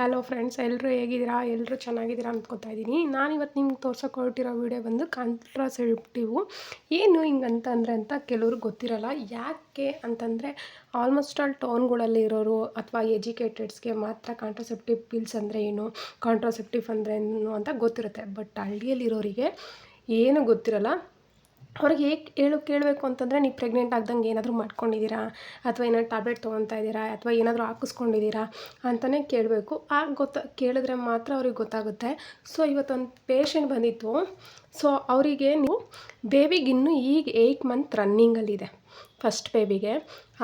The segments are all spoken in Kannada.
ಹಲೋ ಫ್ರೆಂಡ್ಸ್ ಎಲ್ಲರೂ ಹೇಗಿದ್ದೀರಾ? ಎಲ್ಲರೂ ಚೆನ್ನಾಗಿದ್ದೀರಾ ಅಂದ್ಕೊತಾ ಇದ್ದೀನಿ. ನಾನಿವತ್ತು ನಿಮ್ಗೆ ತೋರ್ಸೋಕೆ ಹೊರಟಿರೋ ವಿಡಿಯೋ ಬಂದು ಕಾಂಟ್ರಾಸೆಪ್ಟಿವು ಏನು ಹಿಂಗಂತ ಅಂದರೆ ಅಂತ ಕೆಲವ್ರು ಗೊತ್ತಿರಲ್ಲ. ಯಾಕೆ ಅಂತಂದರೆ ಆಲ್ಮೋಸ್ಟ್ ಆಲ್ ಟೌನ್ಗಳಲ್ಲಿ ಇರೋರು ಅಥವಾ ಎಜುಕೇಟೆಡ್ಸ್ಗೆ ಮಾತ್ರ ಕಾಂಟ್ರಾಸೆಪ್ಟಿವ್ ಪಿಲ್ಸ್ ಅಂದರೆ ಏನು ಕಾಂಟ್ರಾಸೆಪ್ಟಿವ್ ಅಂದರೆ ಏನು ಅಂತ ಗೊತ್ತಿರುತ್ತೆ. ಬಟ್ ಹಳ್ಳಿಯಲ್ಲಿರೋರಿಗೆ ಏನು ಗೊತ್ತಿರಲ್ಲ. ಅವ್ರಿಗೆ ಹೇಗೆ ಹೇಳು ಕೇಳಬೇಕು ಅಂತಂದರೆ ನೀವು ಪ್ರೆಗ್ನೆಂಟ್ ಆಗ್ದಂಗೆ ಏನಾದರೂ ಮಾಡ್ಕೊಂಡಿದ್ದೀರಾ? ಅಥವಾ ಏನಾದ್ರು ಟ್ಯಾಬ್ಲೆಟ್ ತೊಗೊತಾ ಇದ್ದೀರಾ? ಅಥವಾ ಏನಾದರೂ ಹಾಕಿಸ್ಕೊಂಡಿದ್ದೀರಾ? ಅಂತಲೇ ಕೇಳಬೇಕು. ಆಗ ಗೊತ್ತ, ಕೇಳಿದ್ರೆ ಮಾತ್ರ ಅವ್ರಿಗೆ ಗೊತ್ತಾಗುತ್ತೆ. ಸೊ ಇವತ್ತೊಂದು ಪೇಷಂಟ್ ಬಂದಿತ್ತು. ಸೊ ಅವರಿಗೆ ನೀವು ಬೇಬಿಗೆ ಇನ್ನೂ ಈಗ ಏಯ್ಟ್ ಮಂತ್ ರನ್ನಿಂಗಲ್ಲಿದೆ ಫಸ್ಟ್ ಬೇಬಿಗೆ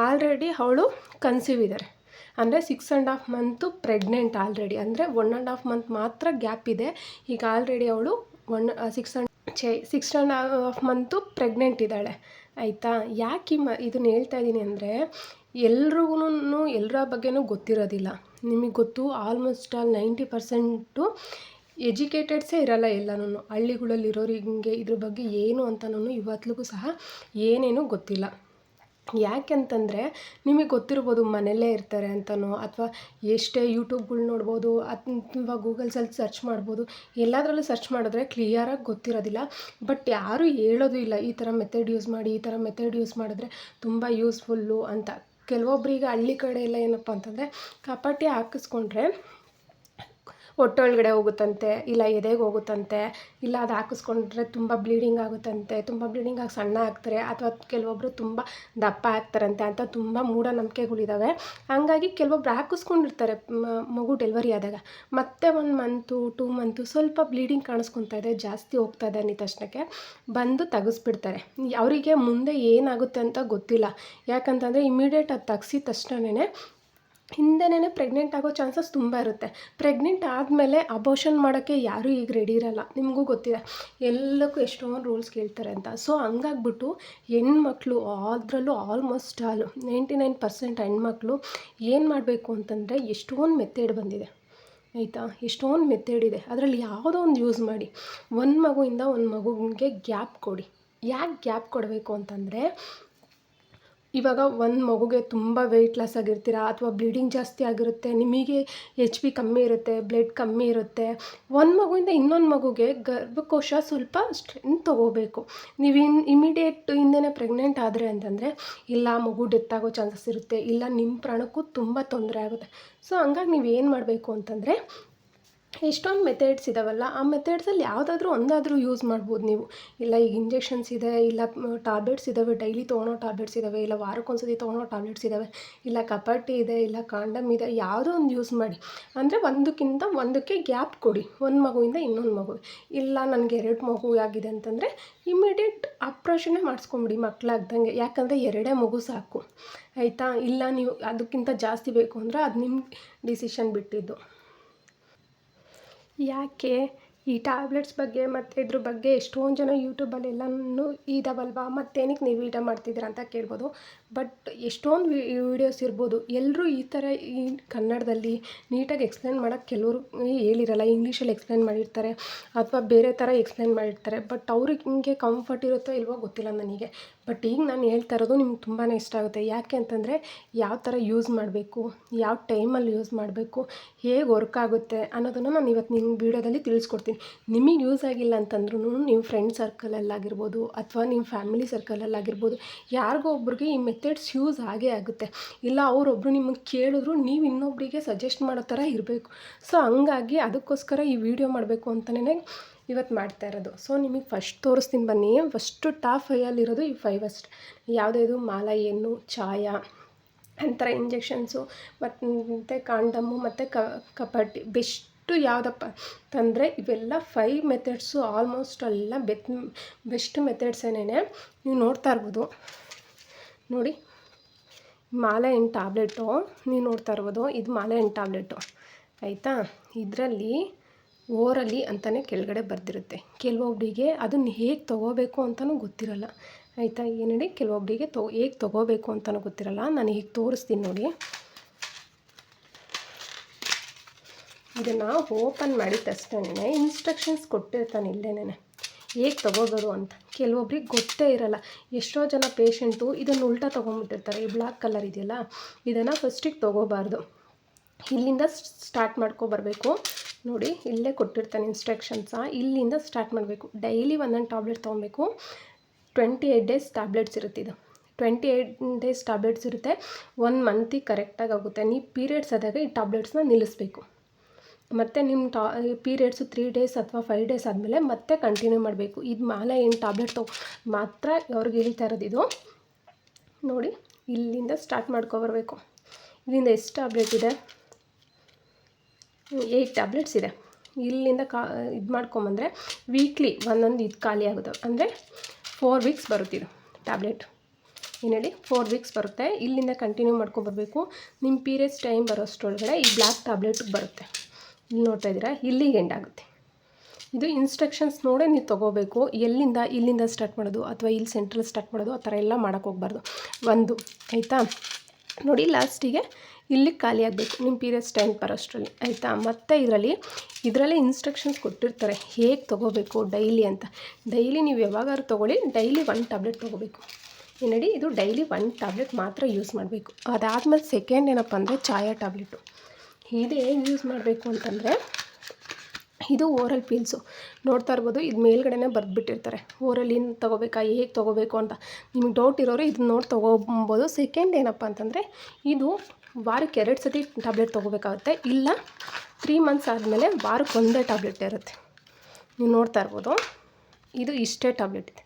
ಆಲ್ರೆಡಿ ಅವಳು ಕನ್ಸೀವ್ ಇದ್ದಾರೆ ಅಂದರೆ six and half month pregnant already ಅಂದರೆ ಒನ್ ಆ್ಯಂಡ್ ಹಾಫ್ ಮಂತ್ ಮಾತ್ರ ಗ್ಯಾಪ್ ಇದೆ. ಈಗ ಆಲ್ರೆಡಿ ಅವಳು ಒನ್ ಸಿಕ್ಸ್ ಆ್ಯಂಡ್ ಛೇ six and half month pregnant ಇದ್ದಾಳೆ. ಆಯಿತಾ? ಯಾಕೆ ಮ, ಇದನ್ನು ಹೇಳ್ತಾ ಇದ್ದೀನಿ ಅಂದರೆ ಎಲ್ರಿಗೂ ಎಲ್ಲರ ಬಗ್ಗೆನೂ ಗೊತ್ತಿರೋದಿಲ್ಲ. ನಿಮಗೆ ಗೊತ್ತು ಆಲ್ಮೋಸ್ಟ್ ಆಲ್ ನೈಂಟಿ ಪರ್ಸೆಂಟು ಎಜುಕೇಟೆಡ್ಸೇ ಇರಲ್ಲ ಎಲ್ಲನೂ ಹಳ್ಳಿಗಳಲ್ಲಿರೋರಿಗೆ ಇದ್ರ ಬಗ್ಗೆ ಏನು ಅಂತನೂ ಇವತ್ತಿಗೂ ಸಹ ಏನೇನೂ ಗೊತ್ತಿಲ್ಲ. ಯಾಕೆಂತಂದರೆ ನಿಮಗೆ ಗೊತ್ತಿರ್ಬೋದು ಮನೆಯಲ್ಲೇ ಇರ್ತಾರೆ ಅಂತನೋ, ಅಥವಾ ಎಷ್ಟೇ ಯೂಟ್ಯೂಬ್ಗಳು ನೋಡ್ಬೋದು ಅಥವಾ ಗೂಗಲ್ಸಲ್ಲಿ ಸರ್ಚ್ ಮಾಡ್ಬೋದು, ಎಲ್ಲದರಲ್ಲೂ ಸರ್ಚ್ ಮಾಡಿದ್ರೆ ಕ್ಲಿಯರಾಗಿ ಗೊತ್ತಿರೋದಿಲ್ಲ. ಬಟ್ ಯಾರೂ ಹೇಳೋದು ಇಲ್ಲ, ಈ ಥರ ಮೆಥಡ್ ಯೂಸ್ ಮಾಡಿ, ಈ ಥರ ಮೆಥಡ್ ಯೂಸ್ ಮಾಡಿದ್ರೆ ತುಂಬ ಯೂಸ್ಫುಲ್ಲು ಅಂತ. ಕೆಲವೊಬ್ರಿಗೆ ಹಳ್ಳಿ ಕಡೆ ಎಲ್ಲ ಏನಪ್ಪ ಅಂತಂದರೆ, ಕಪಾಟಿ ಹಾಕಿಸ್ಕೊಂಡ್ರೆ ಹೊಟ್ಟೊಳಗಡೆ ಹೋಗುತ್ತಂತೆ, ಇಲ್ಲ ಎದೆಗೆ ಹೋಗುತ್ತಂತೆ, ಇಲ್ಲ ಅದು ಹಾಕಿಸ್ಕೊಂಡ್ರೆ ತುಂಬ ಬ್ಲೀಡಿಂಗ್ ಆಗುತ್ತಂತೆ, ತುಂಬ ಬ್ಲೀಡಿಂಗ್ ಆಗಿ ಸಣ್ಣ ಆಗ್ತಾರೆ, ಅಥವಾ ಕೆಲವೊಬ್ಬರು ತುಂಬ ದಪ್ಪ ಆಗ್ತಾರಂತೆ ಅಂತ ತುಂಬ ಮೂಢನಂಬಿಕೆಗಳಿದ್ದಾವೆ. ಹಂಗಾಗಿ ಕೆಲವೊಬ್ರು ಹಾಕಿಸ್ಕೊಂಡಿರ್ತಾರೆ ಮಗು ಡೆಲಿವರಿ ಆದಾಗ. ಮತ್ತೆ ಒಂದು ಮಂತು ಟೂ ಮಂತು ಸ್ವಲ್ಪ ಬ್ಲೀಡಿಂಗ್ ಕಾಣಿಸ್ಕೊತಾ ಇದೆ, ಜಾಸ್ತಿ ಹೋಗ್ತಾ ಇದೆ ಅಂದಿದ ತಕ್ಷಣಕ್ಕೆ ಬಂದು ತೆಗೆಸ್ಬಿಡ್ತಾರೆ. ಅವರಿಗೆ ಮುಂದೆ ಏನಾಗುತ್ತೆ ಅಂತ ಗೊತ್ತಿಲ್ಲ. ಯಾಕಂತಂದರೆ ಇಮಿಡಿಯೇಟ್ ಅದು ತೆಗ್ಸಿದ ತಕ್ಷಣವೇ ಹಿಂದೆನೇ ಪ್ರೆಗ್ನೆಂಟ್ ಆಗೋ ಚಾನ್ಸಸ್ ತುಂಬ ಇರುತ್ತೆ. ಪ್ರೆಗ್ನೆಂಟ್ ಆದಮೇಲೆ ಅಬೋಷನ್ ಮಾಡೋಕ್ಕೆ ಯಾರೂ ಈಗ ರೆಡಿ ಇರಲ್ಲ. ನಿಮಗೂ ಗೊತ್ತಿದೆ. ಎಲ್ಲಕ್ಕೂ ಎಷ್ಟೊಂದು ರೂಲ್ಸ್ ಕೇಳ್ತಾರೆ ಅಂತ. ಸೊ ಹಂಗಾಗ್ಬಿಟ್ಟು ಹೆಣ್ಮಕ್ಳು ಅದರಲ್ಲೂ almost all ninety nine percent ಹೆಣ್ಮಕ್ಳು ಏನು ಮಾಡಬೇಕು ಅಂತಂದರೆ ಎಷ್ಟೊಂದು ಮೆಥಡ್ ಬಂದಿದೆ. ಆಯಿತಾ? ಎಷ್ಟೊಂದು ಮೆಥಡ್ ಇದೆ ಅದರಲ್ಲಿ ಯಾವುದೋ ಒಂದು ಯೂಸ್ ಮಾಡಿ. ಒಂದು ಮಗುವಿಂದ ಒಂದು ಮಗುವಿಗೆ ಗ್ಯಾಪ್ ಕೊಡಿ. ಯಾಕೆ ಗ್ಯಾಪ್ ಕೊಡಬೇಕು ಅಂತಂದರೆ ಇವಾಗ ಒಂದು ಮಗುಗೆ ತುಂಬ ವೆಯ್ಟ್ ಲಾಸ್ ಆಗಿರ್ತೀರ ಅಥವಾ ಬ್ಲೀಡಿಂಗ್ ಜಾಸ್ತಿ ಆಗಿರುತ್ತೆ, ನಿಮಗೆ ಎಚ್ ಬಿ ಕಮ್ಮಿ ಇರುತ್ತೆ ಬ್ಲಡ್ ಕಮ್ಮಿ ಇರುತ್ತೆ, ಒಂದು ಮಗುವಿಂದ ಇನ್ನೊಂದು ಮಗುಗೆ ಗರ್ಭಕೋಶ ಸ್ವಲ್ಪ ಸ್ಟ್ರೆಂತ್ ತೊಗೋಬೇಕು. ನೀವು ಇನ್ ಇಮಿಡಿಯೇಟ್ ಹಿಂದೆನೇ ಪ್ರೆಗ್ನೆಂಟ್ ಆದರೆ ಅಂತಂದರೆ, ಇಲ್ಲ ಮಗು ಡೆತ್ ಆಗೋ ಚಾನ್ಸಸ್ ಇರುತ್ತೆ, ಇಲ್ಲ ನಿಮ್ಮ ಪ್ರಾಣಕ್ಕೂ ತುಂಬ ತೊಂದರೆ ಆಗುತ್ತೆ. ಸೊ ಹಂಗಾಗಿ ನೀವು ಏನು ಮಾಡಬೇಕು ಅಂತಂದರೆ ಎಷ್ಟೊಂದು ಮೆಥಡ್ಸ್ ಇದ್ದಾವಲ್ಲ ಆ ಮೆಥಡ್ಸಲ್ಲಿ ಯಾವುದಾದ್ರೂ ಒಂದಾದರೂ ಯೂಸ್ ಮಾಡ್ಬೋದು ನೀವು. ಇಲ್ಲ ಈಗ ಇಂಜೆಕ್ಷನ್ಸ್ ಇದೆ, ಇಲ್ಲ ಟ್ಯಾಬ್ಲೆಟ್ಸ್ ಇದ್ದಾವೆ ಡೈಲಿ ತೊಗೊಳೋ ಟ್ಯಾಬ್ಲೆಟ್ಸ್ ಇದ್ದಾವೆ ಇಲ್ಲ ವಾರಕ್ಕೊಂದ್ಸತಿ ತೊಗೊಳೋ ಟ್ಯಾಬ್ಲೆಟ್ಸ್ ಇದ್ದಾವೆ ಇಲ್ಲ ಕಪಾಟಿ ಇದೆ, ಇಲ್ಲ ಕಾಂಡಮ್ ಇದೆ, ಯಾವುದೋ ಒಂದು ಯೂಸ್ ಮಾಡಿ. ಅಂದರೆ ಒಂದಕ್ಕಿಂತ ಒಂದಕ್ಕೆ ಗ್ಯಾಪ್ ಕೊಡಿ. ಒಂದು ಮಗುವಿಂದ ಇನ್ನೊಂದು ಮಗು. ಇಲ್ಲ ನನಗೆ ಎರಡು ಮಗು ಆಗಿದೆ ಅಂತಂದರೆ ಇಮಿಡಿಯೇಟ್ ಆಪ್ರೇಷನ್ನೇ ಮಾಡಿಸ್ಕೊಂಬಿಡಿ ಮಕ್ಕಳಾಗ್ದಂಗೆ ಯಾಕಂದರೆ ಎರಡೇ ಮಗು ಸಾಕು. ಆಯಿತಾ? ಇಲ್ಲ ನೀವು ಅದಕ್ಕಿಂತ ಜಾಸ್ತಿ ಬೇಕು ಅಂದರೆ ಅದು ನಿಮ್ಮ ಡಿಸಿಷನ್ ಬಿಟ್ಟಿದ್ದು. ಯಾಕೆ ಈ ಟ್ಯಾಬ್ಲೆಟ್ಸ್ ಬಗ್ಗೆ ಮತ್ತು ಇದ್ರ ಬಗ್ಗೆ ಎಷ್ಟೊಂದು ಜನ ಯೂಟ್ಯೂಬಲ್ಲಿ ಎಲ್ಲನೂ ಇದಾವಲ್ವಾ? ಮತ್ತೇನಕ್ಕೆ ನೀವು ಈಟ ಮಾಡ್ತಿದ್ದೀರಾ ಅಂತ ಕೇಳ್ಬೋದು. ಬಟ್ ಎಷ್ಟೊಂದು ವಿಡಿಯೋಸ್ ಇರ್ಬೋದು. ಎಲ್ಲರೂ ಈ ಥರ ಈ ಕನ್ನಡದಲ್ಲಿ ನೀಟಾಗಿ ಎಕ್ಸ್ಪ್ಲೇನ್ ಮಾಡೋಕ್ಕೆ ಕೆಲವರು ಹೇಳಿರಲ್ಲ ಇಂಗ್ಲೀಷಲ್ಲಿ ಎಕ್ಸ್ಪ್ಲೇನ್ ಮಾಡಿರ್ತಾರೆ, ಅಥವಾ ಬೇರೆ ಥರ ಎಕ್ಸ್ಪ್ಲೇನ್ ಮಾಡಿರ್ತಾರೆ. ಬಟ್ ಅವ್ರಿಗೆ ಹಿಂಗೆ ಕಂಫರ್ಟ್ ಇರುತ್ತೋ ಇಲ್ವೋ ಗೊತ್ತಿಲ್ಲ ನನಗೆ. ಬಟ್ ಈಗ ನಾನು ಹೇಳ್ತಾ ಇರೋದು ನಿಮ್ಗೆ ತುಂಬಾ ಇಷ್ಟ ಆಗುತ್ತೆ. ಯಾಕೆ ಅಂತಂದರೆ ಯಾವ ಥರ ಯೂಸ್ ಮಾಡಬೇಕು, ಯಾವ ಟೈಮಲ್ಲಿ ಯೂಸ್ ಮಾಡಬೇಕು, ಹೇಗೆ ವರ್ಕ್ ಆಗುತ್ತೆ ಅನ್ನೋದನ್ನು ನಾನು ಇವತ್ತು ನಿಮ್ಮ ವೀಡಿಯೋದಲ್ಲಿ ತಿಳಿಸ್ಕೊಡ್ತೀನಿ. ನಿಮಗೆ ಯೂಸ್ ಆಗಿಲ್ಲ ಅಂತಂದ್ರೂ ನಿಮ್ಮ ಫ್ರೆಂಡ್ ಸರ್ಕಲಲ್ಲಾಗಿರ್ಬೋದು ಅಥವಾ ನಿಮ್ಮ ಫ್ಯಾಮಿಲಿ ಸರ್ಕಲಲ್ಲಾಗಿರ್ಬೋದು ಯಾರಿಗೋ ಒಬ್ರಿಗೆ ಈ ಮೆಥಡ್ಸ್ ಯೂಸ್ ಆಗೇ ಆಗುತ್ತೆ. ಇಲ್ಲ ಅವರೊಬ್ಬರು ನಿಮಗೆ ಕೇಳಿದ್ರು ನೀವು ಇನ್ನೊಬ್ಬರಿಗೆ ಸಜೆಸ್ಟ್ ಮಾಡೋ ಥರ ಇರಬೇಕು. ಸೊ ಹಂಗಾಗಿ ಅದಕ್ಕೋಸ್ಕರ ಈ ವಿಡಿಯೋ ಮಾಡಬೇಕು ಅಂತಲೇ ಇವತ್ತು ಮಾಡ್ತಾ ಇರೋದು. ಸೊ ನಿಮಗೆ ಫಸ್ಟ್ ತೋರಿಸ್ತೀನಿ ಬನ್ನಿ. ಫಸ್ಟು ಟಾಪ್ ಫೈಯಲ್ಲಿರೋದು ಈ ಫೈವ್ ಅಷ್ಟು. ಯಾವುದ್ಯಾವುದು ಮಾಲ ಏನು ಚಾಯ ಅಂತರ ಇಂಜೆಕ್ಷನ್ಸು ಮತ್ತು ಕಾಂಡಮ್ಮು ಮತ್ತು ಕಪಾಟಿ ಬೆಸ್ಟು ಯಾವುದಪ್ಪ ಅಂತಂದರೆ ಇವೆಲ್ಲ ಫೈವ್ ಮೆಥಡ್ಸು ಆಲ್ಮೋಸ್ಟ್ ಎಲ್ಲ ಬೆತ್ ಬೆಸ್ಟ್ ಮೆಥಡ್ಸೇನೆ ನೀವು ನೋಡ್ತಾ ಇರ್ಬೋದು. ನೋಡಿ ಮಾಲೆ ಟ್ಯಾಬ್ಲೆಟು ನೀವು ನೋಡ್ತಾ ಇರ್ಬೋದು, ಇದು ಮಾಲೆ ಟ್ಯಾಬ್ಲೆಟು ಆಯಿತಾ? ಇದರಲ್ಲಿ ಓರಲಿ ಅಂತಲೇ ಕೆಳಗಡೆ ಬರೆದಿರುತ್ತೆ. ಕೆಲವೊಬ್ಬರಿಗೆ ಅದನ್ನು ಹೇಗೆ ತೊಗೋಬೇಕು ಅಂತಲೂ ಗೊತ್ತಿರಲ್ಲ. ಆಯಿತಾ? ಏನು ಕೆಲವೊಬ್ಬರಿಗೆ ತೊ, ಹೇಗೆ ತೊಗೋಬೇಕು ಅಂತಲೂ ಗೊತ್ತಿರಲ್ಲ. ನಾನು ಈಗ ತೋರಿಸ್ತೀನಿ ನೋಡಿ. ಇದನ್ನು ಓಪನ್ ಮಾಡಿದ ತಕ್ಷಣನೇ ಇನ್ಸ್ಟ್ರಕ್ಷನ್ಸ್ ಕೊಟ್ಟಿರ್ತಾನೆ ಇಲ್ಲೇನೆ ಹೇಗೆ ತೊಗೋಬೋದು ಅಂತ. ಕೆಲವೊಬ್ರಿಗೆ ಗೊತ್ತೇ ಇರಲ್ಲ. ಎಷ್ಟೋ ಜನ ಪೇಷಂಟು ಇದನ್ನು ಉಲ್ಟಾ ತೊಗೊಂಡ್ಬಿಟ್ಟಿರ್ತಾರೆ. ಈ ಬ್ಲ್ಯಾಕ್ ಕಲರ್ ಇದೆಯಲ್ಲ. ಇದನ್ನು ಫಸ್ಟಿಗೆ ತೊಗೋಬಾರ್ದು. ಇಲ್ಲಿಂದ ಸ್ಟಾರ್ಟ್ ಮಾಡ್ಕೊಬರ್ಬೇಕು ನೋಡಿ, ಇಲ್ಲೇ ಕೊಟ್ಟಿರ್ತಾನೆ ಇನ್ಸ್ಟ್ರಕ್ಷನ್ಸ ಇಲ್ಲಿಂದ ಸ್ಟಾರ್ಟ್ ಮಾಡಬೇಕು. ಡೈಲಿ ಒಂದೊಂದು ಟ್ಯಾಬ್ಲೆಟ್ ತೊಗೊಬೇಕು ಟ್ವೆಂಟಿ ಏಯ್ಟ್ ಡೇಸ್ ಟ್ಯಾಬ್ಲೆಟ್ಸ್ ಇರುತ್ತೆ ಇದು. ಟ್ವೆಂಟಿ ಏಯ್ಟ್ ಡೇಸ್ ಟ್ಯಾಬ್ಲೆಟ್ಸ್ ಇರುತ್ತೆ ಒನ್ ಮಂತಿಗೆ ಕರೆಕ್ಟಾಗಿ ಆಗುತ್ತೆ. ನೀವು ಪೀರಿಯಡ್ಸ್ ಆದಾಗ ಈ ಟ್ಯಾಬ್ಲೆಟ್ಸ್ನ ನಿಲ್ಲಿಸ್ಬೇಕು. ಮತ್ತು ನಿಮ್ಮ ಟಾ ಪೀರಿಯಡ್ಸು ತ್ರೀ ಡೇಸ್ ಅಥವಾ ಫೈವ್ ಡೇಸ್ ಆದಮೇಲೆ ಮತ್ತೆ ಕಂಟಿನ್ಯೂ ಮಾಡಬೇಕು. ಇದು ಮಾಲೆ ಏನು ಟ್ಯಾಬ್ಲೆಟ್ ತೊಗೊ ಮಾತ್ರ ಅವ್ರಿಗೆ ಹೇಳ್ತಾ ಇರೋದು ಇದು. ನೋಡಿ, ಇಲ್ಲಿಂದ ಸ್ಟಾರ್ಟ್ ಮಾಡ್ಕೊಬರ್ಬೇಕು ಇಲ್ಲಿಂದ ಎಷ್ಟು ಟ್ಯಾಬ್ಲೆಟ್ ಇದೆ? ಏಯ್ಟ್ ಟ್ಯಾಬ್ಲೆಟ್ಸ್ ಇದೆ. ಇಲ್ಲಿಂದ ಕಾ, ಇದು ಮಾಡ್ಕೊಂಬಂದರೆ ವೀಕ್ಲಿ ಒಂದೊಂದು ಇದು ಖಾಲಿ ಆಗುತ್ತೆ. ಅಂದರೆ ಫೋರ್ ವೀಕ್ಸ್ ಬರುತ್ತೆ ಇದು ಟ್ಯಾಬ್ಲೆಟ್ ಏನು ಹೇಳಿ? ಫೋರ್ ವೀಕ್ಸ್ ಬರುತ್ತೆ. ಇಲ್ಲಿಂದ ಕಂಟಿನ್ಯೂ ಮಾಡ್ಕೊಬರ್ಬೇಕು ನಿಮ್ಮ ಪೀರಿಯಡ್ಸ್ ಟೈಮ್ ಬರೋಷ್ಟೊಳಗಡೆ ಈ ಬ್ಲ್ಯಾಕ್ ಟ್ಯಾಬ್ಲೆಟ್ ಬರುತ್ತೆ. ನೋಡ್ತಾ ಇದ್ದೀರಾ? ಇಲ್ಲಿಗೆ ಎಂಡ್ ಆಗುತ್ತೆ. ಇದು ಇನ್ಸ್ಟ್ರಕ್ಷನ್ಸ್ ನೋಡೇ ನೀವು ತೊಗೋಬೇಕು. ಎಲ್ಲಿಂದ ಇಲ್ಲಿಂದ ಸ್ಟಾರ್ಟ್ ಮಾಡೋದು ಅಥವಾ ಇಲ್ಲಿ ಸೆಂಟ್ರಲ್ ಸ್ಟಾರ್ಟ್ ಮಾಡೋದು, ಆ ಥರ ಎಲ್ಲ ಮಾಡೋಕ್ಕೆ ಹೋಗ್ಬಾರ್ದು. ಒಂದು, ಆಯಿತಾ? ನೋಡಿ ಲಾಸ್ಟಿಗೆ ಇಲ್ಲಿ ಖಾಲಿ ಆಗಬೇಕು. ನಿಮ್ಮ ಪೀರಿಯಡ್ಸ್ ಟೈಮ್ ಬರೋಷ್ಟರಲ್ಲಿ ಆಯಿತಾ? ಮತ್ತು ಇದರಲ್ಲಿ, ಇದರಲ್ಲೇ ಇನ್ಸ್ಟ್ರಕ್ಷನ್ಸ್ ಕೊಟ್ಟಿರ್ತಾರೆ. ಹೇಗೆ ತೊಗೋಬೇಕು ಡೈಲಿ ಅಂತ. ಡೈಲಿ ನೀವು ಯಾವಾಗಾದ್ರು ತೊಗೊಳ್ಳಿ ಡೈಲಿ ಒನ್ ಟ್ಯಾಬ್ಲೆಟ್ ತೊಗೋಬೇಕು. ಏನು ನೋಡಿ ಇದು ಡೈಲಿ ಒನ್ ಟ್ಯಾಬ್ಲೆಟ್ ಮಾತ್ರ ಯೂಸ್ ಮಾಡಬೇಕು. ಅದಾದಮೇಲೆ ಸೆಕೆಂಡ್ ಏನಪ್ಪ ಅಂದರೆ ಚಾಯಾ ಟ್ಯಾಬ್ಲೆಟು ಇದು ಹೇಗೆ ಯೂಸ್ ಮಾಡಬೇಕು ಅಂತಂದರೆ, ಇದು ಓರಲ್ ಪೀಲ್ಸು ನೋಡ್ತಾ ಇರ್ಬೋದು, ಇದು ಮೇಲ್ಗಡೆನೇ ಬರೆದ್ಬಿಟ್ಟಿರ್ತಾರೆ. ಓರಲ್ ಏನು ತೊಗೋಬೇಕಾ, ಹೇಗೆ ತೊಗೋಬೇಕು ಅಂತ. ನಿಮಗೆ ಡೌಟ್ ಇರೋರು ಇದನ್ನ ನೋಡಿ ತೊಗೊಬೋದು. ಸೆಕೆಂಡ್ ಏನಪ್ಪ ಅಂತಂದರೆ, ಇದು ವಾರಕ್ಕೆ ಎರಡು ಸತಿ ಟ್ಯಾಬ್ಲೆಟ್ ತೊಗೋಬೇಕಾಗುತ್ತೆ. ಇಲ್ಲ ತ್ರೀ ಮಂತ್ಸ್ ಆದಮೇಲೆ ವಾರಕ್ಕೆ ಒಂದೇ ಟ್ಯಾಬ್ಲೆಟ್ ಇರುತ್ತೆ. ನೀವು ನೋಡ್ತಾ ಇರ್ಬೋದು, ಇದು ಇಷ್ಟೇ ಟ್ಯಾಬ್ಲೆಟ್ ಇದೆ.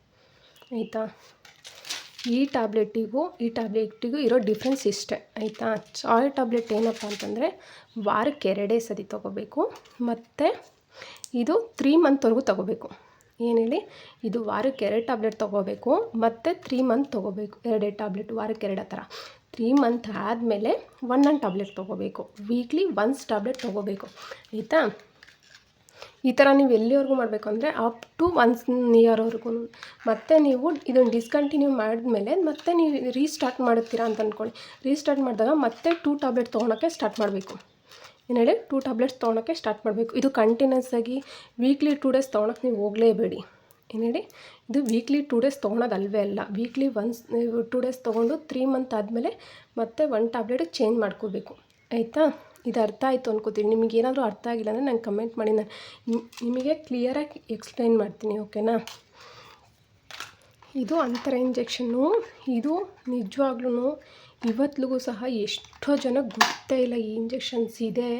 ಆಯಿತಾ? ಈ ಟ್ಯಾಬ್ಲೆಟಿಗೂ, ಈ ಟ್ಯಾಬ್ಲೆಟ್ಟಿಗೂ ಇರೋ ಡಿಫ್ರೆನ್ಸ್ ಇಷ್ಟೇ, ಆಯಿತಾ? ಚಾಯ್ ಟ್ಯಾಬ್ಲೆಟ್ ಏನಪ್ಪ ಅಂತಂದರೆ, ವಾರಕ್ಕೆ ಎರಡೇ ಸತಿ ತೊಗೋಬೇಕು, ಮತ್ತು ಇದು ತ್ರೀ ಮಂತ್ವರೆಗೂ ತೊಗೋಬೇಕು. ಏನು ಹೇಳಿ? ಇದು ವಾರಕ್ಕೆ ಎರಡು ಟ್ಯಾಬ್ಲೆಟ್ ತೊಗೋಬೇಕು, ಮತ್ತು ತ್ರೀ ಮಂತ್ ತೊಗೋಬೇಕು, ಎರಡೇ ಟ್ಯಾಬ್ಲೆಟ್ ವಾರಕ್ಕೆ ಎರಡು ಥರ. ತ್ರೀ ಮಂತ್ ಆದಮೇಲೆ ಒನ್ ಒನ್ ಟ್ಯಾಬ್ಲೆಟ್ ತೊಗೋಬೇಕು ವೀಕ್ಲಿ ಒನ್ಸ್ ಟ್ಯಾಬ್ಲೆಟ್ ತೊಗೋಬೇಕು, ಆಯಿತಾ? ಈ ಥರ ನೀವು ಎಲ್ಲಿವರೆಗೂ ಮಾಡಬೇಕು ಅಂದರೆ ಅಪ್ ಟು ಒನ್ಸ್ ಇಯರ್ವರೆಗೂ ಮತ್ತೆ ನೀವು ಇದನ್ನು ಡಿಸ್ಕಂಟಿನ್ಯೂ ಮಾಡಿದ್ಮೇಲೆ ಮತ್ತೆ ನೀವು ರೀಸ್ಟಾರ್ಟ್ ಮಾಡುತ್ತೀರಾ ಅಂತ ಅಂದ್ಕೊಳ್ಳಿ. ರೀಸ್ಟಾರ್ಟ್ ಮಾಡಿದಾಗ ಮತ್ತೆ ಟೂ ಟ್ಯಾಬ್ಲೆಟ್ ತೊಗೊಳಕ್ಕೆ ಸ್ಟಾರ್ಟ್ ಮಾಡಬೇಕು. ಏನು ಹೇಳಿ? ಟೂ ಟ್ಯಾಬ್ಲೆಟ್ಸ್ ತೊಗೊಳಕ್ಕೆ ಸ್ಟಾರ್ಟ್ ಮಾಡಬೇಕು. ಇದು ಕಂಟಿನ್ಯೂಸ್ ಆಗಿ ವೀಕ್ಲಿ ಟೂ ಡೇಸ್ ತೊಗೊಳಕ್ಕೆ ನೀವು ಹೋಗಲೇಬೇಡಿ. ಏನು ಹೇಳಿ? ಇದು ವೀಕ್ಲಿ ಟೂ ಡೇಸ್ ತೊಗೊಳೋದು ಅಲ್ವೇ ಅಲ್ಲ. ವೀಕ್ಲಿ ಒನ್ಸ್ ಟೂ ಡೇಸ್ ತೊಗೊಂಡು ತ್ರೀ ಮಂತ್ ಆದಮೇಲೆ ಮತ್ತೆ ಒನ್ ಟ್ಯಾಬ್ಲೆಟ್ ಚೇಂಜ್ ಮಾಡ್ಕೋಬೇಕು. ಆಯಿತಾ? ಇದು ಅರ್ಥ ಆಯಿತು ಅನ್ಕೋತೀನಿ. ನಿಮಗೆ ಏನಾದರೂ ಅರ್ಥ ಆಗಿಲ್ಲ ಅಂದರೆ ನಂಗೆ ಕಮೆಂಟ್ ಮಾಡಿ ನಾನು ನಿಮಗೆ ಕ್ಲಿಯರಾಗಿ ಎಕ್ಸ್ಪ್ಲೈನ್ ಮಾಡ್ತೀನಿ ಓಕೆನಾ ಇದು ಅಂತರ ಇಂಜೆಕ್ಷನ್ನು ಇದು ನಿಜವಾಗ್ಲೂ ಇವತ್ತಿಗೂ ಸಹ ಎಷ್ಟೋ ಜನಕ್ಕೆ ಗೊತ್ತೇ ಇಲ್ಲ ಈ ಇಂಜೆಕ್ಷನ್ಸ್ ಇದೆ.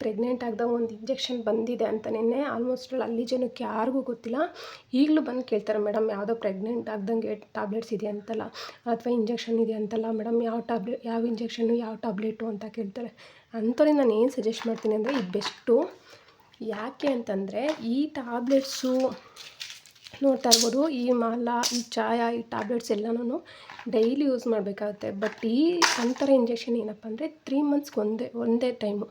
ಪ್ರೆಗ್ನೆಂಟ್ ಆಗಿದಾಗ ಒಂದು ಇಂಜೆಕ್ಷನ್ ಬಂದಿದೆ ಅಂತ ನಿನ್ನೆ. ಆಲ್ಮೋಸ್ಟ್ ಅಲ್ಲಿ ಜನಕ್ಕೆ ಯಾರಿಗೂ ಗೊತ್ತಿಲ್ಲ. ಈಗಲೂ ಬಂದು ಕೇಳ್ತಾರೆ, ಮೇಡಮ್, ಯಾವುದೋ ಪ್ರೆಗ್ನೆಂಟ್ ಆಗ್ದಂಗೆ ಟ್ಯಾಬ್ಲೆಟ್ಸ್ ಇದೆ ಅಂತಲ್ಲ, ಅಥವಾ ಇಂಜೆಕ್ಷನ್ ಇದೆ ಅಂತಲ್ಲ, ಮೇಡಮ್, ಯಾವ ಟ್ಯಾಬ್ಲೆಟ್ ಯಾವ ಇಂಜೆಕ್ಷನ್ನು ಯಾವ ಟ್ಯಾಬ್ಲೆಟು ಅಂತ ಕೇಳ್ತಾರೆ. ಅಂಥವ್ರಿಗೆ ನಾನು ಏನು ಸಜೆಸ್ಟ್ ಮಾಡ್ತೀನಿ ಅಂದರೆ ಇದು ಬೆಸ್ಟು ಯಾಕೆ ಅಂತಂದರೆ ಈ ಟ್ಯಾಬ್ಲೆಟ್ಸು ನೋಡ್ತಾ ಇರ್ಬೋದು. ಈ ಮಾಲ, ಈ ಚಾಯ, ಈ ಟ್ಯಾಬ್ಲೆಟ್ಸ್ ಎಲ್ಲನೂ ಡೈಲಿ ಯೂಸ್ ಮಾಡಬೇಕಾಗುತ್ತೆ. ಬಟ್ ಈ ಅಂತರ ಇಂಜೆಕ್ಷನ್ ಏನಪ್ಪ ಅಂದರೆ ತ್ರೀ ಮಂತ್ಸ್ಗೆ ಒಂದೇ ಒಂದೇ ಟೈಮು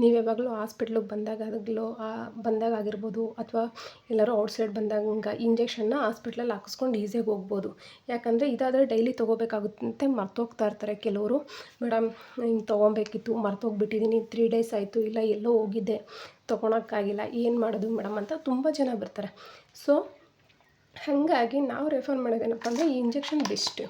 ನೀವು ಯಾವಾಗಲೂ ಹಾಸ್ಪಿಟ್ಲಿಗೆ ಆ ಬಂದಾಗ ಆಗಿರ್ಬೋದು ಅಥವಾ ಎಲ್ಲರೂ ಔಟ್ಸೈಡ್ ಬಂದಾಗ ಇಂಜೆಕ್ಷನ್ನ ಹಾಸ್ಪಿಟ್ಲಲ್ಲಿ ಹಾಕಿಸ್ಕೊಂಡು ಈಸಿಯಾಗಿ ಹೋಗ್ಬೋದು. ಯಾಕಂದರೆ ಇದಾದರೆ ಡೈಲಿ ತೊಗೋಬೇಕಾಗುತ್ತೆ, ಮರ್ತೋಗ್ತಾ ಇರ್ತಾರೆ ಕೆಲವರು. ಮೇಡಮ್ ಹಿಂಗೆ ತೊಗೊಬೇಕಿತ್ತು ಮರ್ತೋಗ್ಬಿಟ್ಟಿದ್ದೀನಿ ತ್ರೀ ಡೇಸ್ ಆಯಿತು, ಇಲ್ಲ ಎಲ್ಲೋ ಹೋಗಿದ್ದೆ, ತೊಗೊಳಕ್ಕಾಗಿಲ್ಲ, ಏನು ಮಾಡೋದು ಮೇಡಮ್ ಅಂತ ತುಂಬ ಜನ ಬರ್ತಾರೆ. ಸೊ ಹಾಗಾಗಿ ನಾವು ರೆಫರ್ ಮಾಡೋದೇನಪ್ಪ ಅಂದರೆ ಈ ಇಂಜೆಕ್ಷನ್ ಬೆಸ್ಟ್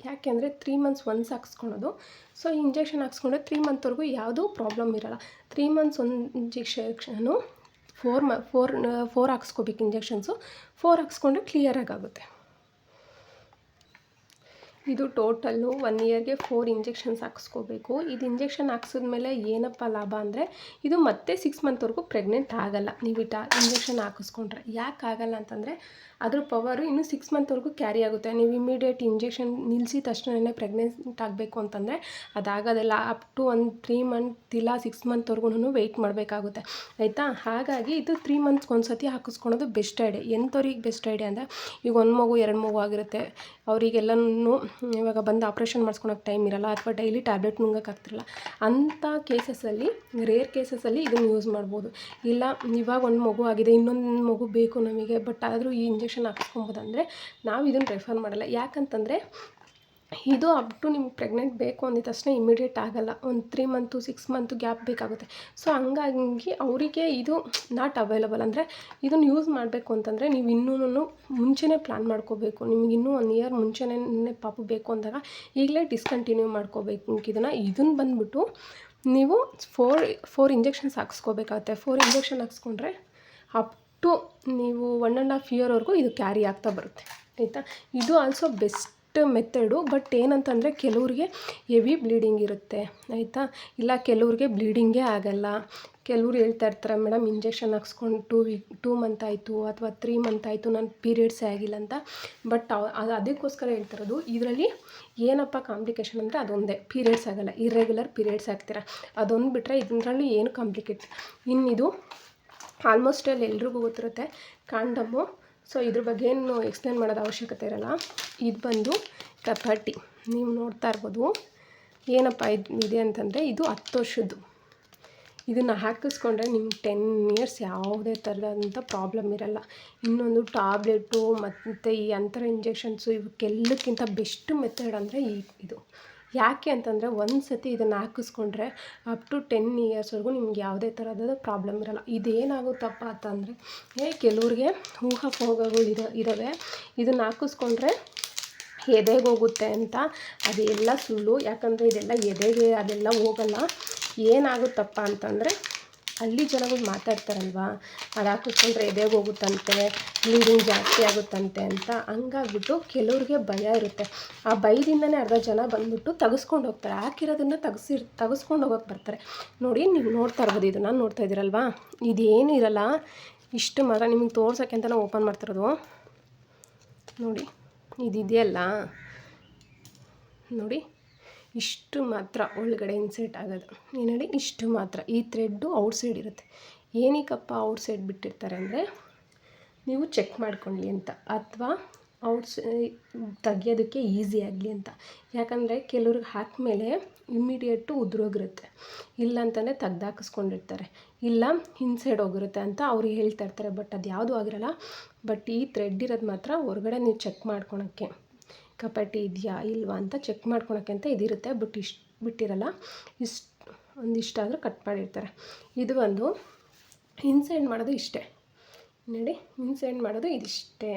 ಯಾಕೆಂದರೆ ತ್ರೀ ಮಂತ್ಸ್ ಒನ್ಸ್ ಹಾಕ್ಸ್ಕೊಳೋದು ಸೊ ಈ ಇಂಜೆಕ್ಷನ್ ಹಾಕ್ಸ್ಕೊಂಡ್ರೆ ತ್ರೀ ಮಂತ್ವರೆಗೂ ಯಾವುದೂ ಪ್ರಾಬ್ಲಮ್ ಇರೋಲ್ಲ. ತ್ರೀ ಮಂತ್ಸ್ ಒಂದು ಇಂಜೆಕ್ಷನು ಫೋರ್ ಮ ಫೋರ್ ಫೋರ್ ಹಾಕ್ಸ್ಕೋಬೇಕು ಇಂಜೆಕ್ಷನ್ಸು ಫೋರ್ ಹಾಕ್ಸ್ಕೊಂಡ್ರೆ ಕ್ಲಿಯರಾಗಿ ಆಗುತ್ತೆ. ಇದು ಟೋಟಲ್ಲು ಒನ್ ಇಯರ್ಗೆ ಫೋರ್ ಇಂಜೆಕ್ಷನ್ಸ್ ಹಾಕ್ಸ್ಕೋಬೇಕು. ಇದು ಇಂಜೆಕ್ಷನ್ ಹಾಕ್ಸಿದ್ಮೇಲೆ ಏನಪ್ಪ ಲಾಭ ಅಂದರೆ ಇದು ಮತ್ತೆ ಸಿಕ್ಸ್ ಮಂತ್ವರೆಗೂ ಪ್ರೆಗ್ನೆಂಟ್ ಆಗಲ್ಲ. ನೀವು ಇಂಜೆಕ್ಷನ್ ಹಾಕಿಸ್ಕೊಂಡ್ರೆ. ಯಾಕೆ ಆಗಲ್ಲ ಅಂತಂದರೆ ಅದ್ರ ಪವರು ಇನ್ನೂ ಸಿಕ್ಸ್ ಮಂತ್ವರೆಗೂ ಕ್ಯಾರಿ ಆಗುತ್ತೆ. ನೀವು ಇಮಿಡಿಯೇಟ್ ಇಂಜೆಕ್ಷನ್ ನಿಲ್ಲಿಸಿದ ತಕ್ಷಣನೇ ಪ್ರೆಗ್ನೆಂಟ್ ಆಗಬೇಕು ಅಂತಂದರೆ ಅದಾಗೋದಿಲ್ಲ ಅಪ್ ಟು ಒಂದು ತ್ರೀ ಮಂತ್ ಇಲ್ಲ ಸಿಕ್ಸ್ ಮಂತ್ವರೆಗೂ ವೆಯ್ಟ್ ಮಾಡಬೇಕಾಗುತ್ತೆ. ಆಯಿತಾ? ಹಾಗಾಗಿ ಇದು ತ್ರೀ ಮಂತ್ಸ್ಗೆ ಒಂದು ಸತಿ ಹಾಕಿಸ್ಕೊಳೋದು ಬೆಸ್ಟ್ ಐಡಿಯಾ ಎಂಥವ್ರಿಗೆ ಬೆಸ್ಟ್ ಐಡಿಯಾ ಅಂದರೆ ಈಗ ಒಂದು ಮಗು, ಎರಡು ಮಗು ಆಗಿರುತ್ತೆ. ಅವರಿಗೆಲ್ಲನೂ ಇವಾಗ ಬಂದು ಆಪ್ರೇಷನ್ ಮಾಡಿಸ್ಕೊಳಕ್ಕೆ ಟೈಮ್ ಇರಲ್ಲ ಅಥವಾ ಡೈಲಿ ಟ್ಯಾಬ್ಲೆಟ್ ನುಂಗೋಕ್ಕಾಗ್ತಿರಲ್ಲ ಅಂಥ ಕೇಸಸಲ್ಲಿ ರೇರ್ ಕೇಸಸಲ್ಲಿ ಇದನ್ನು ಯೂಸ್ ಮಾಡ್ಬೋದು. ಇಲ್ಲ, ಇವಾಗ ಒಂದು ಮಗು ಆಗಿದೆ, ಇನ್ನೊಂದು ಮಗು ಬೇಕು ನಮಗೆ, ಬಟ್ ಆದರೂ ಈ ಇಂಜೆಕ್ಷನ್ ಹಾಕಿಸ್ಕೊಬೋದಂದರೆ ನಾವು ಇದನ್ನು ರೆಫರ್ ಮಾಡಲ್ಲ. ಯಾಕಂತಂದರೆ ಇದು ಅಪ್ ಟು ನಿಮ್ಗೆ ಪ್ರೆಗ್ನೆಂಟ್ ಬೇಕು ಅಂದಿದ ತಕ್ಷಣ ಇಮಿಡಿಯೇಟ್ ಆಗೋಲ್ಲ. ಒಂದು three month six month gap ಬೇಕಾಗುತ್ತೆ. ಸೊ ಹಂಗಾಗಿ ಅವರಿಗೆ ಇದು ನಾಟ್ ಅವೈಲಬಲ್ ಅಂದರೆ ಇದನ್ನು ಯೂಸ್ ಮಾಡಬೇಕು ಅಂತಂದರೆ ನೀವು ಇನ್ನೂ ಮುಂಚೆನೇ ಪ್ಲ್ಯಾನ್ ಮಾಡ್ಕೋಬೇಕು. ನಿಮ್ಗೆ ಇನ್ನೂ ಒನ್ ಇಯರ್ ಮುಂಚೆನೇ ಪಾಪು ಬೇಕು ಅಂದಾಗ ಈಗಲೇ ಡಿಸ್ಕಂಟಿನ್ಯೂ ಮಾಡ್ಕೋಬೇಕು. ಇದನ್ನು ಇದನ್ನು ಬಂದುಬಿಟ್ಟು ನೀವು ಫೋರ್ ಫೋರ್ ಇಂಜೆಕ್ಷನ್ಸ್ ಹಾಕ್ಸ್ಕೋಬೇಕಾಗತ್ತೆ. ಫೋರ್ ಇಂಜೆಕ್ಷನ್ ಹಾಕ್ಸ್ಕೊಂಡ್ರೆ ಅಪ್ ಟು ನೀವು ಒನ್ ಆ್ಯಂಡ್ ಹಾಫ್ ಇಯರ್ವರೆಗೂ ಇದು ಕ್ಯಾರಿ ಆಗ್ತಾ ಬರುತ್ತೆ. ಆಯಿತಾ? ಇದು ಆಲ್ಸೋ ಬೆಸ್ಟ್ ಮೆಥಡು ಬಟ್ ಏನಂತಂದರೆ ಕೆಲವ್ರಿಗೆ ಹೆವಿ ಬ್ಲೀಡಿಂಗ್ ಇರುತ್ತೆ, ಆಯಿತಾ? ಇಲ್ಲ ಕೆಲವ್ರಿಗೆ ಬ್ಲೀಡಿಂಗೇ ಆಗಲ್ಲ. ಕೆಲವ್ರು ಹೇಳ್ತಾ ಇರ್ತಾರೆ, ಮೇಡಮ್ ಇಂಜೆಕ್ಷನ್ ಹಾಕ್ಸ್ಕೊಂಡು ಟೂ ವೀಕ್ ಟೂ ಮಂತ್ ಆಯಿತು ಅಥವಾ ತ್ರೀ ಮಂತ್ ಆಯಿತು ನನ್ನ ಪೀರಿಯಡ್ಸೇ ಆಗಿಲ್ಲ ಅಂತ. ಬಟ್ ಅದು, ಅದಕ್ಕೋಸ್ಕರ ಹೇಳ್ತಿರೋದು ಇದರಲ್ಲಿ ಏನಪ್ಪ ಕಾಂಪ್ಲಿಕೇಶನ್ ಅಂದರೆ ಅದೊಂದೇ ಪೀರಿಯಡ್ಸ್ ಆಗಲ್ಲ ಇರ್ರೆಗ್ಯುಲರ್ ಪೀರಿಯಡ್ಸ್ ಆಗ್ತೀರ? ಅದೊಂದು ಬಿಟ್ಟರೆ ಇದರಲ್ಲಿ ಏನು ಕಾಂಪ್ಲಿಕೇಟ್ ಇನ್ನಿದು ಆಲ್ಮೋಸ್ಟ್ ಅಲ್ಲಿ ಎಲ್ರಿಗೂ ಗೊತ್ತಿರುತ್ತೆ ಕಾಂಡಮ್ಮು ಸೊ ಇದ್ರ ಬಗ್ಗೆ ಏನು ಎಕ್ಸ್ಪ್ಲೇನ್ ಮಾಡೋದು ಅವಶ್ಯಕತೆ ಇರಲ್ಲ. ಇದು ಬಂದು ಕಪಾಟಿ ನೀವು ನೋಡ್ತಾ ಇರ್ಬೋದು. ಏನಪ್ಪ ಇದು ಇದೆ ಅಂತಂದರೆ ಇದು ಹತ್ತು ವರ್ಷದ್ದು. ಇದನ್ನು ಹಾಕಿಸ್ಕೊಂಡ್ರೆ ನಿಮ್ಗೆ ಟೆನ್ ಇಯರ್ಸ್ ಯಾವುದೇ ಥರದಂಥ ಪ್ರಾಬ್ಲಮ್ ಇರಲ್ಲ. ಇನ್ನೊಂದು ಟ್ಯಾಬ್ಲೆಟು ಮತ್ತು ಈ ಅಂತರ ಇಂಜೆಕ್ಷನ್ಸು ಇವಕ್ಕೆಲ್ಲಕ್ಕಿಂತ ಬೆಸ್ಟ್ ಮೆಥಡ್ ಅಂದರೆ ಈ ಇದು. ಯಾಕೆ ಅಂತಂದರೆ ಒಂದು ಸತಿ ಇದನ್ನು ಹಾಕಿಸ್ಕೊಂಡ್ರೆ ಅಪ್ ಟು ಟೆನ್ ಇಯರ್ಸ್ವರೆಗೂ ನಿಮ್ಗೆ ಯಾವುದೇ ಥರದ ಪ್ರಾಬ್ಲಮ್ ಇರಲ್ಲ. ಇದೇನಾಗುತ್ತಪ್ಪ ಅಂತಂದರೆ, ಏ, ಕೆಲವ್ರಿಗೆ ಊಹಾಪೋಹಗಳು ಇರೋ ಇದ್ದಾವೆ ಇದನ್ನು ಹಾಕಿಸ್ಕೊಂಡ್ರೆ ಎದೆಗೆ ಹೋಗುತ್ತೆ ಅಂತ ಅದೆಲ್ಲ ಸುಳ್ಳು. ಯಾಕಂದರೆ ಇದೆಲ್ಲ ಎದೆಗೆ ಅದೆಲ್ಲ ಹೋಗಲ್ಲ. ಏನಾಗುತ್ತಪ್ಪ ಅಂತಂದರೆ ಹಳ್ಳಿ ಜನಗಳು ಮಾತಾಡ್ತಾರಲ್ವಾ? ಅದು ಹಾಕಿಸ್ಕೊಂಡ್ರೆ ಎದೆಗೆ ಹೋಗುತ್ತಂತೆ? ಬ್ಲೀಡಿಂಗ್ ಜಾಸ್ತಿ ಆಗುತ್ತಂತೆ ಅಂತ ಹಂಗಾಗ್ಬಿಟ್ಟು ಕೆಲವ್ರಿಗೆ ಭಯ ಇರುತ್ತೆ. ಆ ಭಯದಿಂದನೇ ಅರ್ಧ ಜನ ಬಂದ್ಬಿಟ್ಟು ತೆಗೆಸ್ಕೊಂಡು ಹೋಗ್ತಾರೆ. ಹಾಕಿರೋದನ್ನು ತೆಗ್ಸಿ ತೆಗೆಸ್ಕೊಂಡು ಹೋಗೋಕೆ ಬರ್ತಾರೆ. ನೋಡಿ, ನೀವು ನೋಡ್ತಾ ಇರ್ಬೋದು ಇದನ್ನು ನೋಡ್ತಾ ಇದ್ದೀರಲ್ವಾ? ಇದೇನು ಇರಲ್ಲ. ಇಷ್ಟು ಮಾತ್ರ ನಿಮಗೆ ತೋರ್ಸೋಕ್ಕೆ ಅಂತ ನಾವು ಓಪನ್ ಮಾಡ್ತಿರೋದು. ನೋಡಿ, ಇದಿದೆಯಲ್ಲ? ನೋಡಿ ಇಷ್ಟು ಮಾತ್ರ ಒಳಗಡೆ ಇನ್ಸರ್ಟ್ ಆಗೋದು. ಏನು ಹೇಳಿ ಇಷ್ಟು ಮಾತ್ರ. ಈ ಥ್ರೆಡ್ಡು ಔಟ್ಸೈಡ್ ಇರುತ್ತೆ. ಏನಕ್ಕಪ್ಪ ಔಟ್ಸೈಡ್ ಬಿಟ್ಟಿರ್ತಾರೆ ಅಂದರೆ ನೀವು ಚೆಕ್ ಮಾಡ್ಕೊಳ್ಳಿ ಅಂತ. ಅಥವಾ ಔಟ್ಸ್ ತೆಗಿಯೋದಕ್ಕೆ ಈಸಿ ಆಗಲಿ ಅಂತ. ಯಾಕಂದರೆ ಕೆಲವ್ರಿಗೆ ಹಾಕ್ಮೇಲೆ ಇಮ್ಮಿಡಿಯೇಟು ಉದುರೋಗಿರುತ್ತೆ. ಇಲ್ಲ ಅಂತಲೇ ತೆಗ್ದಾಕಿಸ್ಕೊಂಡಿರ್ತಾರೆ ಇಲ್ಲ ಇನ್ಸೈಡ್ ಹೋಗಿರುತ್ತೆ ಅಂತ ಅವ್ರು ಹೇಳ್ತಾ ಇರ್ತಾರೆ. ಬಟ್ ಅದು ಯಾವುದೂ ಆಗಿರಲ್ಲ. ಬಟ್ ಈ ಥ್ರೆಡ್ ಇರೋದು ಮಾತ್ರ ಹೊರಗಡೆ ನೀವು ಚೆಕ್ ಮಾಡ್ಕೊಳಕ್ಕೆ. ಕಪಾಟಿ ಇದೆಯಾ ಇಲ್ವಾ ಅಂತ ಚೆಕ್ ಮಾಡ್ಕೊಳಕ್ಕೆ ಅಂತ ಇದಿರುತ್ತೆ ಬಟ್ ಇಷ್ಟು ಬಿಟ್ಟಿರಲ್ಲ. ಇಷ್ಟು ಒಂದಿಷ್ಟಾದರೂ ಕಟ್ ಮಾಡಿರ್ತಾರೆ. ಇದು ಒಂದು ಇನ್ಸೈಡ್ ಮಾಡೋದು ಇಷ್ಟೇ. ನೋಡಿ ಇನ್ಸೈಡ್ ಮಾಡೋದು ಇದಿಷ್ಟೇ.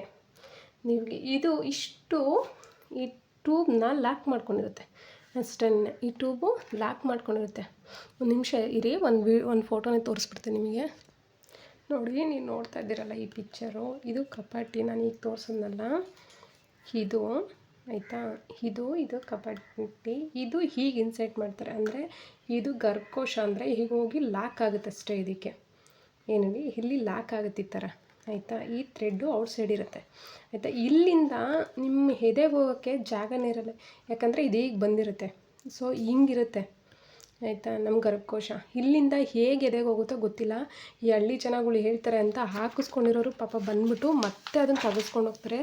ನಿಮಗೆ ಇದು ಇಷ್ಟು ಈ ಟ್ಯೂಬ್ನ ಲಾಕ್ ಮಾಡ್ಕೊಂಡಿರುತ್ತೆ. ಅಷ್ಟೇ, ಈ ಟ್ಯೂಬು ಲಾಕ್ ಮಾಡ್ಕೊಂಡಿರುತ್ತೆ. ಒಂದು ನಿಮಿಷ ಇರಿ, ಒಂದು ವಿ, ಒಂದು ಫೋಟೋನೇ ತೋರಿಸ್ಬಿಡ್ತೀನಿ ನಿಮಗೆ. ನೋಡಿ, ನೀವು ನೋಡ್ತಾ ಇದ್ದೀರಲ್ಲ ಈ ಪಿಕ್ಚರು ಇದು ಕಪಾಟಿ, ನಾನು ಈಗ ತೋರಿಸೋದ್ನಲ್ಲ ಇದು ಆಯಿತಾ? ಇದು ಇದು ಕಬಡ್ಡಿ. ಇದು ಹೀಗೆ ಇನ್ಸೈಟ್ ಮಾಡ್ತಾರೆ ಅಂದರೆ ಇದು ಗರ್ಭಕೋಶ ಅಂದರೆ ಹೀಗೆ ಹೋಗಿ ಲಾಕ್ ಆಗುತ್ತೆ ಅಷ್ಟೇ ಇದಕ್ಕೆ. ಏನಲ್ಲಿ, ಇಲ್ಲಿ ಲಾಕ್ ಆಗುತ್ತೆ ಈ ಥರ. ಆಯಿತಾ? ಈ ಥ್ರೆಡ್ಡು ಔಟ್ಸೈಡ್ ಇರುತ್ತೆ. ಆಯಿತಾ? ಇಲ್ಲಿಂದ ನಿಮ್ಮ ಎದೆಗೆ ಹೋಗೋಕ್ಕೆ ಜಾಗನೇ ಇರಲ್ಲ. ಯಾಕಂದರೆ ಇದು ಈಗ ಬಂದಿರುತ್ತೆ. ಸೊ, ಹಿಂಗಿರುತ್ತೆ. ಆಯಿತಾ? ನಮ್ಮ ಗರ್ಭಕೋಶ ಇಲ್ಲಿಂದ ಹೇಗೆ ಎದೆಗೆ ಹೋಗುತ್ತೋ ಗೊತ್ತಿಲ್ಲ. ಈ ಹಳ್ಳಿ ಜನಗಳು ಹೇಳ್ತಾರೆ ಅಂತ ಹಾಕಿಸ್ಕೊಂಡಿರೋರು ಪಾಪ ಬಂದ್ಬಿಟ್ಟು ಮತ್ತೆ ಅದನ್ನು ತೆಗೆಸ್ಕೊಂಡು ಹೋಗ್ತಾರೆ.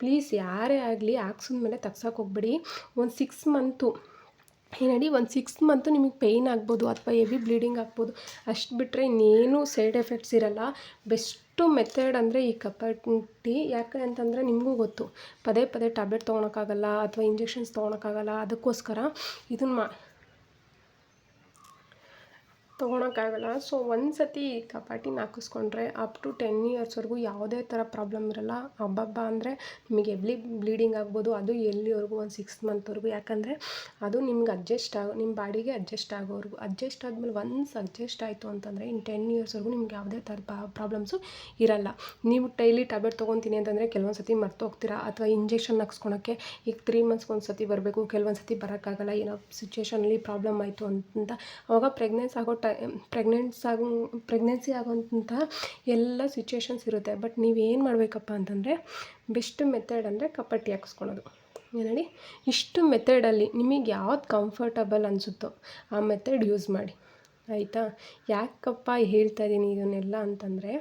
ಪ್ಲೀಸ್ ಯಾರೇ ಆಗಲಿ ಹಾಕ್ಸಿದ್ಮೇಲೆ ತೆಗ್ಸೋಕೆ ಹೋಗ್ಬೇಡಿ. ಒಂದು ಸಿಕ್ಸ್ ಮಂತು ಏನಡಿ ಒಂದು ಸಿಕ್ಸ್ ಮಂತು ನಿಮಗೆ ಪೇಯ್ನ್ ಆಗ್ಬೋದು ಅಥವಾ ಹೆವಿ ಬ್ಲೀಡಿಂಗ್ ಆಗ್ಬೋದು. ಅಷ್ಟು ಬಿಟ್ಟರೆ ಇನ್ನೇನು ಸೈಡ್ ಎಫೆಕ್ಟ್ಸ್ ಇರಲ್ಲ. ಬೆಸ್ಟು ಮೆಥಡ್ ಅಂದರೆ ಈ ಕಪಾಟಿ ಯಾಕೆ ಅಂತಂದರೆ ನಿಮಗೂ ಗೊತ್ತು. ಪದೇ ಪದೇ ಟ್ಯಾಬ್ಲೆಟ್ ತೊಗೊಳಕ್ಕಾಗಲ್ಲ ಅಥವಾ ಇಂಜೆಕ್ಷನ್ಸ್ ತೊಗೊಳಕ್ಕಾಗಲ್ಲ. ಅದಕ್ಕೋಸ್ಕರ ಇದನ್ನು ಮಾ ತೊಗೊಳಕ್ಕಾಗಲ್ಲ. ಸೊ ಒಂದು ಸತಿ ಕಪಾಟಿನ ಹಾಕಿಸ್ಕೊಂಡ್ರೆ ಅಪ್ ಟು ಟೆನ್ ಇಯರ್ಸ್ವರೆಗೂ ಯಾವುದೇ ಥರ ಪ್ರಾಬ್ಲಮ್ ಇರಲ್ಲ. ಹಬ್ಬಬ್ಬ ಅಂದರೆ ನಿಮಗೆ ಎಲ್ಲಿ ಬ್ಲೀಡಿಂಗ್ ಆಗ್ಬೋದು, ಅದು ಎಲ್ಲಿವರೆಗೂ ಒಂದು ಸಿಕ್ಸ್ ಮಂತ್ವರೆಗೂ ಯಾಕಂದರೆ ಅದು ನಿಮ್ಗೆ ಅಡ್ಜಸ್ಟ್ ಆಗೋ ನಿಮ್ಮ ಬಾಡಿಗೆ ಅಡ್ಜಸ್ಟ್ ಆಗೋವರೆಗೂ. ಅಡ್ಜಸ್ಟ್ ಆದಮೇಲೆ ಒನ್ಸ್ ಅಡ್ಜಸ್ಟ್ ಆಯಿತು ಅಂತಂದರೆ ಇನ್ನು ಟೆನ್ ಇಯರ್ಸ್ವರೆಗೂ ನಿಮ್ಗೆ ಯಾವುದೇ ಥರ ಪ್ರಾಬ್ಲಮ್ಸು ಇರಲ್ಲ. ನೀವು ಡೈಲಿ ಟ್ಯಾಬ್ಲೆಟ್ ತೊಗೊತೀನಿ ಅಂತಂದರೆ ಕೆಲವೊಂದು ಸತಿ ಮರ್ತು ಹೋಗ್ತೀರಾ? ಅಥವಾ ಇಂಜೆಕ್ಷನ್ ಹಾಕ್ಸ್ಕೊಳಕ್ಕೆ ಈಗ ತ್ರೀ ಮಂತ್ಸ್ಗೆ ಒಂದು ಸತಿ ಬರಬೇಕು ಕೆಲವೊಂದು ಸತಿ ಬರೋಕ್ಕಾಗಲ್ಲ, ಏನೋ ಸಿಚುವೇಷನಲ್ಲಿ ಪ್ರಾಬ್ಲಮ್ ಆಯಿತು ಅಂತ. ಅವಾಗ ಪ್ರೆಗ್ನೆನ್ಸ್ ಆಗೋ ಪ್ರೆಗ್ನೆನ್ಸ್ ಆಗೋ, ಪ್ರೆಗ್ನೆನ್ಸಿ ಆಗೋಂಥ ಎಲ್ಲ ಸಿಚುವೇಶನ್ಸ್ ಇರುತ್ತೆ. ಬಟ್ ನೀವೇನು ಮಾಡಬೇಕಪ್ಪ ಅಂತಂದರೆ ಬೆಸ್ಟ್ ಮೆಥಡ್ ಅಂದರೆ ಕಪ್ಪಟ್ಟಿ ಹಾಕಿಸ್ಕೊಳೋದು ನೋಡಿ ಇಷ್ಟು ಮೆಥಡಲ್ಲಿ ನಿಮಗೆ ಯಾವ್ದು ಕಂಫರ್ಟಬಲ್ ಅನಿಸುತ್ತೋ ಆ ಮೆಥಡ್ ಯೂಸ್ ಮಾಡಿ. ಆಯಿತಾ? ಯಾಕಪ್ಪ ಹೇಳ್ತಾ ಇದ್ದೀನಿ ಇದನ್ನೆಲ್ಲ ಅಂತಂದರೆ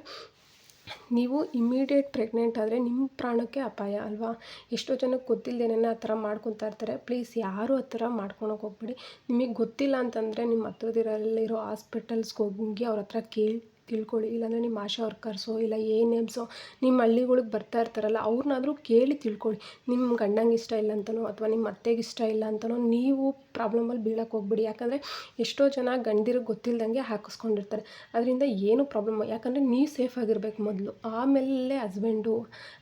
ನೀವು ಇಮ್ಮಿಡಿಯೇಟ್ ಪ್ರೆಗ್ನೆಂಟ್ ಆದರೆ ನಿಮ್ಮ ಪ್ರಾಣಕ್ಕೆ ಅಪಾಯ ಅಲ್ವಾ? ಎಷ್ಟೋ ಜನಕ್ಕೆ ಗೊತ್ತಿಲ್ಲದೇನೆ ಆ ಥರ ಮಾಡ್ಕೊತಾ ಇರ್ತಾರೆ. ಪ್ಲೀಸ್ ಯಾರೂ ಆ ಥರ ಮಾಡ್ಕೊಳಕ್ಕೆ ಹೋಗ್ಬೇಡಿ. ನಿಮಗೆ ಗೊತ್ತಿಲ್ಲ ಅಂತಂದರೆ ನಿಮ್ಮ ಹತ್ರದಿರಲ್ಲಿರೋ ಹಾಸ್ಪಿಟಲ್ಸ್ಗೆ ಹೋಗಿ ಅವ್ರ ಹತ್ರ ಕೇಳಿ ತಿಳ್ಕೊಳ್ಳಿ ಇಲ್ಲಾಂದರೆ ನಿಮ್ಮ ಆಶಾ ವರ್ಕರ್ಸೋ, ಇಲ್ಲ ಎ ಎಮ್ಸೋ ನಿಮ್ಮ ಹಳ್ಳಿಗಳಿಗೆ ಬರ್ತಾ ಇರ್ತಾರಲ್ಲ ಅವ್ರನ್ನಾದರೂ ಕೇಳಿ ತಿಳ್ಕೊಳ್ಳಿ ನಿಮ್ಮ ಗಂಡಂಗೆ ಇಷ್ಟ ಇಲ್ಲ ಅಂತನೋ, ಅಥವಾ ನಿಮ್ಮ ಅತ್ತೆಗೆ ಇಷ್ಟ ಇಲ್ಲ ಅಂತನೋ, ನೀವು ಪ್ರಾಬ್ಲಮಲ್ಲಿ ಬೀಳಕ್ಕೆ ಹೋಗ್ಬಿಡಿ. ಯಾಕಂದರೆ ಎಷ್ಟೋ ಜನ ಗಂಡಿರಿಗೆ ಗೊತ್ತಿಲ್ಲದಂಗೆ ಹಾಕಿಸ್ಕೊಂಡಿರ್ತಾರೆ. ಅದರಿಂದ ಏನು ಪ್ರಾಬ್ಲಮ್? ಯಾಕಂದರೆ ನೀವು ಸೇಫ್ ಆಗಿರಬೇಕು ಮೊದಲು. ಆಮೇಲೆ ಹಸ್ಬೆಂಡು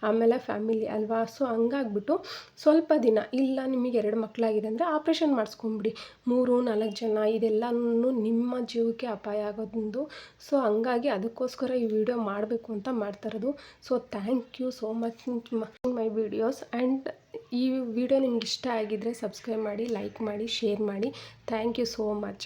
ಆಮೇಲೆ ಫ್ಯಾಮಿಲಿ ಅಲ್ವಾ? ಸೊ ಹಂಗಾಗ್ಬಿಟ್ಟು ಸ್ವಲ್ಪ ದಿನ, ಇಲ್ಲ ನಿಮಗೆ ಎರಡು ಮಕ್ಕಳಾಗಿದೆ ಅಂದರೆ ಆಪ್ರೇಷನ್ ಮಾಡಿಸ್ಕೊಂಬಿಡಿ. ಮೂರು, ನಾಲ್ಕು ಜನ, ಇದೆಲ್ಲನೂ ನಿಮ್ಮ ಜೀವಕ್ಕೆ ಅಪಾಯ ಆಗೋದು ಸೊ ಹಂಗಾಗಿ ಅದಕ್ಕೋಸ್ಕರ ಈ ವಿಡಿಯೋ ಮಾಡಬೇಕು ಅಂತ ಮಾಡ್ತಾ ಇರೋದು. So thank you so much my videos and ಈ ವಿಡಿಯೋ ನಿಮ್ಗೆ ಇಷ್ಟ ಆಗಿದ್ದರೆ ಸಬ್ಸ್ಕ್ರೈಬ್ ಮಾಡಿ ಲೈಕ್ ಮಾಡಿ ಶೇರ್ ಮಾಡಿ. Thank you so much